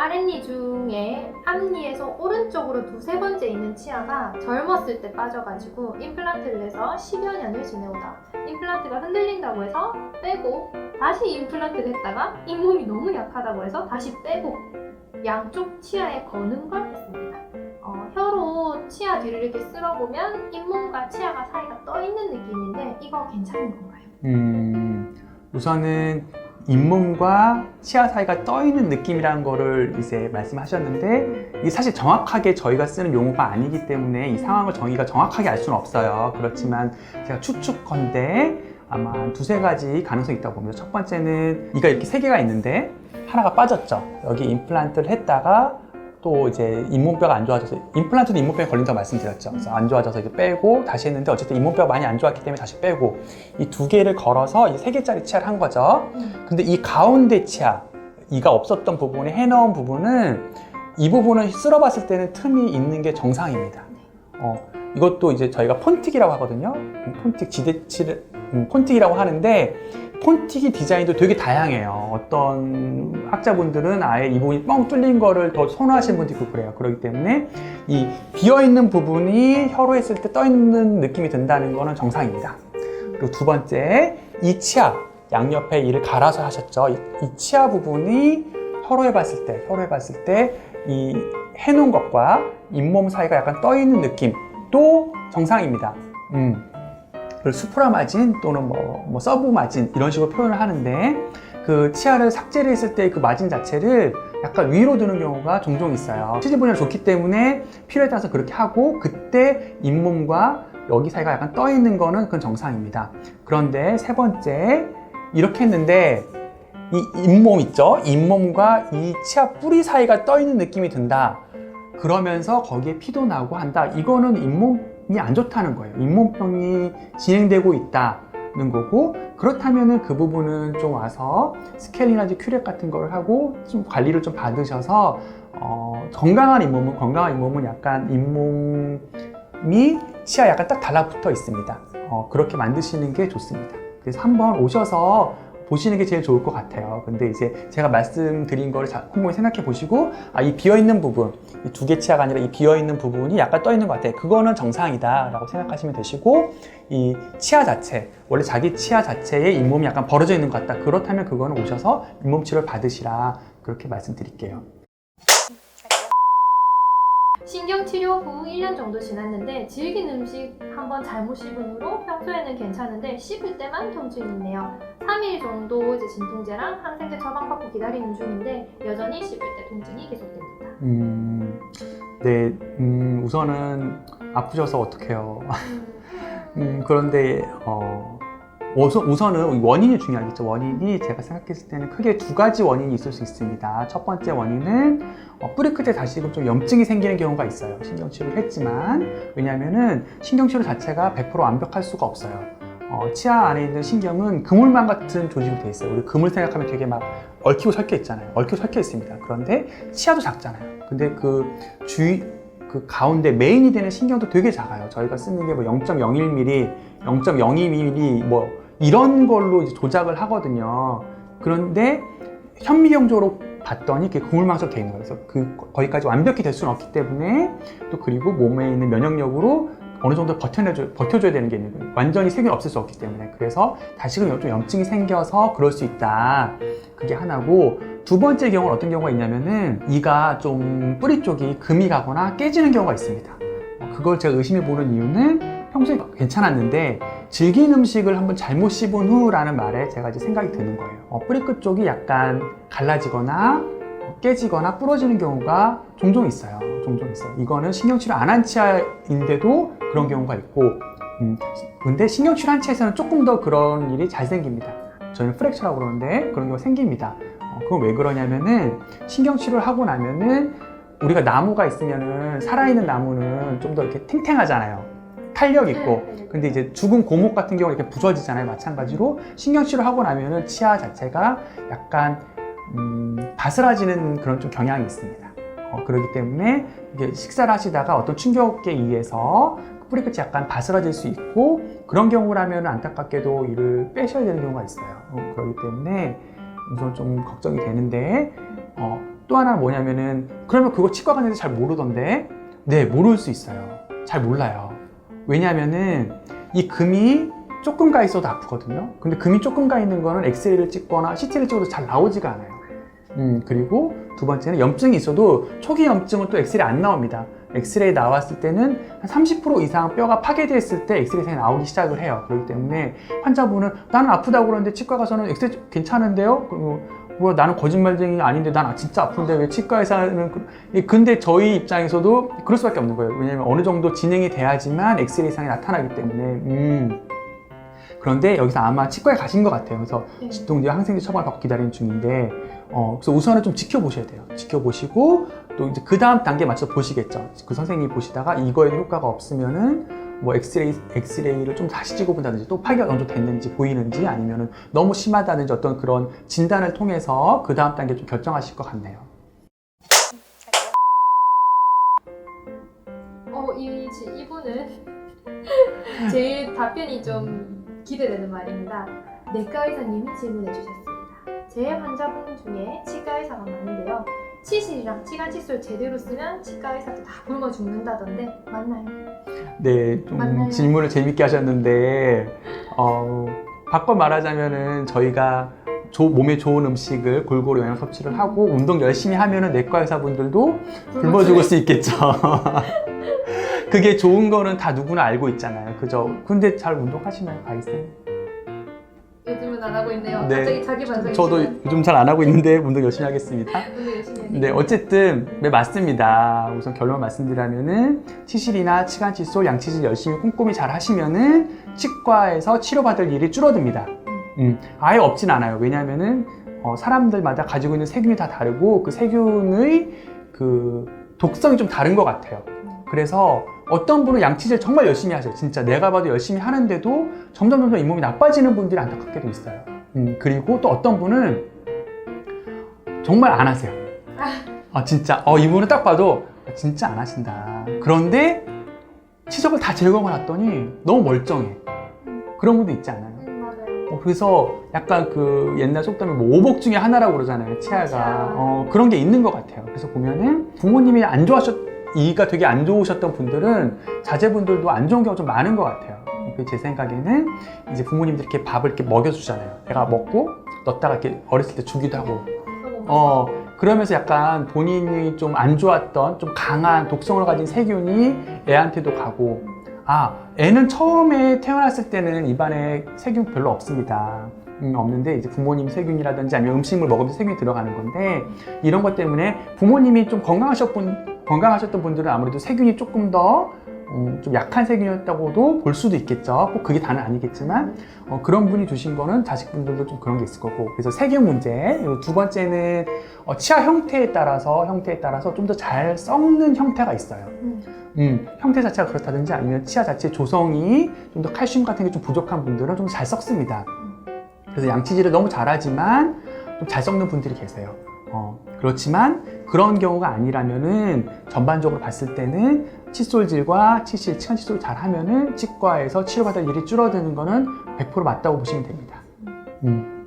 아랫니 중에 앞니에서 오른쪽으로 두세 번째 있는 치아가 젊었을 때 빠져가지고 임플란트를 해서 10여 년을 지내오다 임플란트가 흔들린다고 해서 빼고 다시 임플란트를 했다가 잇몸이 너무 약하다고 해서 다시 빼고 양쪽 치아에 거는 걸 했습니다. 어, 혀로 치아 뒤를 이렇게 쓸어보면 잇몸과 치아가 사이가 떠 있는 느낌인데 이거 괜찮은 건가요? 음, 우선은 잇몸과 치아 사이가 떠 있는 느낌이라는 거를 이제 말씀하셨는데 이게 사실 정확하게 저희가 쓰는 용어가 아니기 때문에 이 상황을 저희가 정확하게 알 수는 없어요. 그렇지만 제가 추측컨대 아마 두세 가지 가능성이 있다고 봅니다. 첫 번째는 이가 이렇게 세 개가 있는데 하나가 빠졌죠. 여기 임플란트를 했다가 또 이제 잇몸뼈가 안 좋아져서 임플란트도 잇몸뼈에 걸린다고 말씀드렸죠. 그래서 안 좋아져서 이제 빼고 다시 했는데 어쨌든 잇몸뼈가 많이 안 좋았기 때문에 다시 빼고 이 두 개를 걸어서 이 세 개짜리 치아를 한 거죠. 근데 이 가운데 치아 이가 없었던 부분에 해놓은 부분은 이 부분을 쓸어봤을 때는 틈이 있는 게 정상입니다. 어, 이것도 이제 저희가 폰틱이라고 하거든요. 음, 폰틱 지대치를 음, 폰틱이라고 하는데 폰틱이 디자인도 되게 다양해요. 어떤 학자분들은 아예 이 부분이 뻥 뚫린 거를 더 선호하시는 분도 있고 그래요. 그렇기 때문에 이 비어 있는 부분이 혀로 했을 때 떠 있는 느낌이 든다는 거는 정상입니다. 그리고 두 번째, 이 치아 양옆에 이를 갈아서 하셨죠. 이, 이 치아 부분이 혀로 해봤을 때, 혀로 해봤을 때 이 해놓은 것과 잇몸 사이가 약간 떠 있는 느낌도 정상입니다. 음. 그리고 수프라 마진 또는 뭐, 뭐 서브 마진 이런 식으로 표현을 하는데 그 치아를 삭제를 했을 때 그 마진 자체를 약간 위로 드는 경우가 종종 있어요. 치질 분열 좋기 때문에 필요에 따라서 그렇게 하고 그때 잇몸과 여기 사이가 약간 떠 있는 거는 그건 정상입니다. 그런데 세 번째 이렇게 했는데 이 잇몸 있죠? 잇몸과 이 치아 뿌리 사이가 떠 있는 느낌이 든다. 그러면서 거기에 피도 나고 한다. 이거는 잇몸이 안 좋다는 거예요. 잇몸병이 진행되고 있다는 거고 그렇다면은 그 부분은 좀 와서 스케일이나지 큐렉 같은 걸 하고 좀 관리를 좀 받으셔서 어, 건강한 잇몸은 건강한 잇몸은 약간 잇몸이 치아 약간 딱 달라붙어 있습니다. 어, 그렇게 만드시는 게 좋습니다. 그래서 한번 오셔서 보시는 게 제일 좋을 것 같아요. 근데 이제 제가 말씀드린 거를 자- 곰곰이 생각해 보시고, 아, 이 비어있는 부분, 이 두 개 치아가 아니라 이 비어있는 부분이 약간 떠 있는 것 같아. 그거는 정상이다. 라고 생각하시면 되시고, 이 치아 자체, 원래 자기 치아 자체에 잇몸이 약간 벌어져 있는 것 같다. 그렇다면 그거는 오셔서 잇몸 치료를 받으시라. 그렇게 말씀드릴게요. 신경치료 후 1년 정도 지났는데 질긴 음식 한번 잘못 씹은 후로 평소에는 괜찮은데 씹을 때만 통증이 있네요. 3일 정도 이제 진통제랑 항생제 처방받고 기다리는 중인데 여전히 씹을 때 통증이 계속됩니다. 음, 네, 음, 우선은 아프셔서 어떡해요. 음, 그런데 어, 우선, 우선 은 원인이 중요하겠죠. 원인이 제가 생각했을 때는 크게 두 가지 원인이 있을 수 있습니다. 첫 번째 원인은 어, 뿌리 끝에 다시금 좀 염증이 생기는 경우가 있어요. 신경치료를 했지만 왜냐하면은 신경치료 자체가 100% 완벽할 수가 없어요. 어, 치아 안에 있는 신경은 그물망 같은 조직으로 되어 있어요. 우리 그물 생각하면 되게 막 얽히고 설켜 있잖아요. 얽히고 설켜 있습니다. 그런데 치아도 작잖아요. 근데 그 주위 그 가운데 메인이 되는 신경도 되게 작아요. 저희가 쓰는 게 뭐 0.01mm, 0.02mm 뭐 이런 걸로 이제 조작을 하거든요. 그런데 현미경적으로 봤더니 그게 그물망처럼 돼 있는 거예요. 그래서 그 거기까지 완벽히 될 수는 없기 때문에 또 그리고 몸에 있는 면역력으로 어느 정도 버텨내줘, 버텨줘야 되는 게 있는 거예요. 완전히 세균이 없을 수 없기 때문에. 그래서 다시금 좀 염증이 생겨서 그럴 수 있다. 그게 하나고 두 번째 경우는 어떤 경우가 있냐면은 이가 좀 뿌리 쪽이 금이 가거나 깨지는 경우가 있습니다. 어, 그걸 제가 의심해 보는 이유는 평소에 괜찮았는데 질긴 음식을 한번 잘못 씹은 후라는 말에 제가 이제 생각이 드는 거예요. 어, 뿌리 끝 쪽이 약간 갈라지거나 어, 깨지거나 부러지는 경우가 종종 있어요. 종종 있어요. 이거는 신경치료 안 한 치아인데도 그런 경우가 있고, 음, 근데 신경치료 한 치아에서는 조금 더 그런 일이 잘 생깁니다. 저희는 프랙처라고 그러는데 그런 경우가 생깁니다. 어, 그건 왜 그러냐면은 신경치료를 하고 나면은 우리가 나무가 있으면은 살아있는 나무는 좀 더 이렇게 탱탱하잖아요. 탄력 있고. 네, 네, 네. 근데 이제 죽은 고목 같은 경우는 이렇게 부서지잖아요. 마찬가지로 신경치료 하고 나면은 치아 자체가 약간 음, 바스라지는 그런 좀 경향이 있습니다. 어, 그렇기 때문에 이게 식사를 하시다가 어떤 충격에 의해서 뿌리 끝이 약간 바스라질 수 있고 그런 경우라면 안타깝게도 이를 빼셔야 되는 경우가 있어요. 어, 그렇기 때문에 우선 좀 걱정이 되는데 어, 또 하나 는 뭐냐면은 그러면 그거 치과 갔는데 잘 모르던데 네 모를 수 있어요 잘 몰라요 왜냐면은 이 금이 조금 가 있어도 아프거든요. 근데 금이 조금 가 있는 거는 엑스레이를 찍거나 CT를 찍어도 잘 나오지가 않아요. 음 그리고 두 번째는 염증이 있어도 초기 염증은 또 엑스레이 안 나옵니다. 엑스레이 나왔을 때는 한 30% 이상 뼈가 파괴됐을 때 엑스레이상이 나오기 시작을 해요. 그렇기 때문에 환자분은 나는 아프다고 그러는데 치과 가서는 엑스레이 괜찮은데요? 그리고 뭐 나는 거짓말쟁이 아닌데 난 진짜 아픈데 왜 치과에서는 그- 이- 근데 저희 입장에서도 그럴 수밖에 없는 거예요. 왜냐면 어느 정도 진행이 돼야지만 엑스레이 상이 나타나기 때문에. 음. 그런데 여기서 아마 치과에 가신 것 같아요. 그래서 네. 진통제 항생제 처방을 받고 기다리는 중인데 어, 그래서 우선은 좀 지켜보셔야 돼요. 지켜보시고 또 이제 그 다음 단계 맞춰 보시겠죠. 그 선생님이 보시다가 이거에 효과가 없으면은 뭐 엑스레이, 엑스레이를 좀 다시 찍어본다든지 또 파괴가 어느 됐는지 보이는지 아니면은 너무 심하다든지 어떤 그런 진단을 통해서 그 다음 단계 좀 결정하실 것 같네요. 어, 이, 지- 이분은 제 답변이 좀 기대되는 말입니다. 내과 의사님이 질문해 주셨습니다. 제 환자분 중에 치과 의사가 많은데요. 치실이랑 치간 칫솔 제대로 쓰면 치과 의사도 다 굶어 죽는다던데 맞나요? 네, 좀 맞나요? 질문을 재밌게 하셨는데 어, 바꿔 말하자면은 저희가 조- 몸에 좋은 음식을 골고루 영양 섭취를 하고 운동 열심히 하면은 내과 의사분들도 굶어 죽을 수 있겠죠. 그게 좋은 거는 다 누구나 알고 있잖아요. 그죠? 근데 잘 운동하시나요, 바이쌤? 요즘은 안 하고 있네요. 네. 갑자기 자기 반성이 저도 요즘 잘 안 하고 있는데 운동 열심히 하겠습니다. 운동 열심히 해야 네, 어쨌든 네 맞습니다. 우선 결론 말씀드리면은 치실이나 치간 칫솔, 양치질 열심히 꼼꼼히 잘 하시면은 치과에서 치료받을 일이 줄어듭니다. 음, 아예 없진 않아요. 왜냐하면은 어, 사람들마다 가지고 있는 세균이 다 다르고 그 세균의 그 독성이 좀 다른 것 같아요. 그래서 어떤 분은 양치질 정말 열심히 하세요. 진짜 내가 봐도 열심히 하는데도 점점 점점 잇몸이 나빠지는 분들이 안타깝게도 있어요. 음, 그리고 또 어떤 분은 정말 안 하세요. 아 진짜 어 이분은 딱 봐도 아, 진짜 안 하신다. 그런데 치석을 다 제거해 놨더니 너무 멀쩡해. 그런 분도 있지 않아요? 음, 맞아요. 어, 그래서 약간 그 옛날 속담에 뭐 오복 중에 하나라고 그러잖아요. 치아가 치아. 어, 그런 게 있는 것 같아요. 그래서 보면은 부모님이 안 좋아하셨 이가 되게 안 좋으셨던 분들은 자제분들도 안 좋은 경우가 좀 많은 것 같아요. 그제 생각에는 이제 부모님들이 이렇게 밥을 이렇게 먹여주잖아요. 애가 먹고 넣다가 이렇게 어렸을 때 주기도 하고 어 그러면서 약간 본인이 좀 안 좋았던 좀 강한 독성을 가진 세균이 애한테도 가고 아 애는 처음에 태어났을 때는 입안에 세균 별로 없습니다. 음, 없는데 이제 부모님 세균이라든지 아니면 음식물 먹으면서 세균이 들어가는 건데 이런 것 때문에 부모님이 좀 건강하셨던 건강하셨던 분들은 아무래도 세균이 조금 더 음, 좀 약한 세균이었다고도 볼 수도 있겠죠. 꼭 그게 다는 아니겠지만 어, 그런 분이 주신 거는 자식분들도 좀 그런 게 있을 거고 그래서 세균 문제 두 번째는 어, 치아 형태에 따라서 형태에 따라서 좀 더 잘 썩는 형태가 있어요. 음. 음, 형태 자체가 그렇다든지 아니면 치아 자체 조성이 좀 더 칼슘 같은 게 좀 부족한 분들은 좀 잘 썩습니다. 그래서 양치질을 너무 잘하지만 좀 잘 썩는 분들이 계세요. 어, 그렇지만 그런 경우가 아니라면은 전반적으로 봤을 때는 칫솔질과 치실, 치간 칫솔 잘 하면은 치과에서 치료받을 일이 줄어드는 거는 100% 맞다고 보시면 됩니다. 음.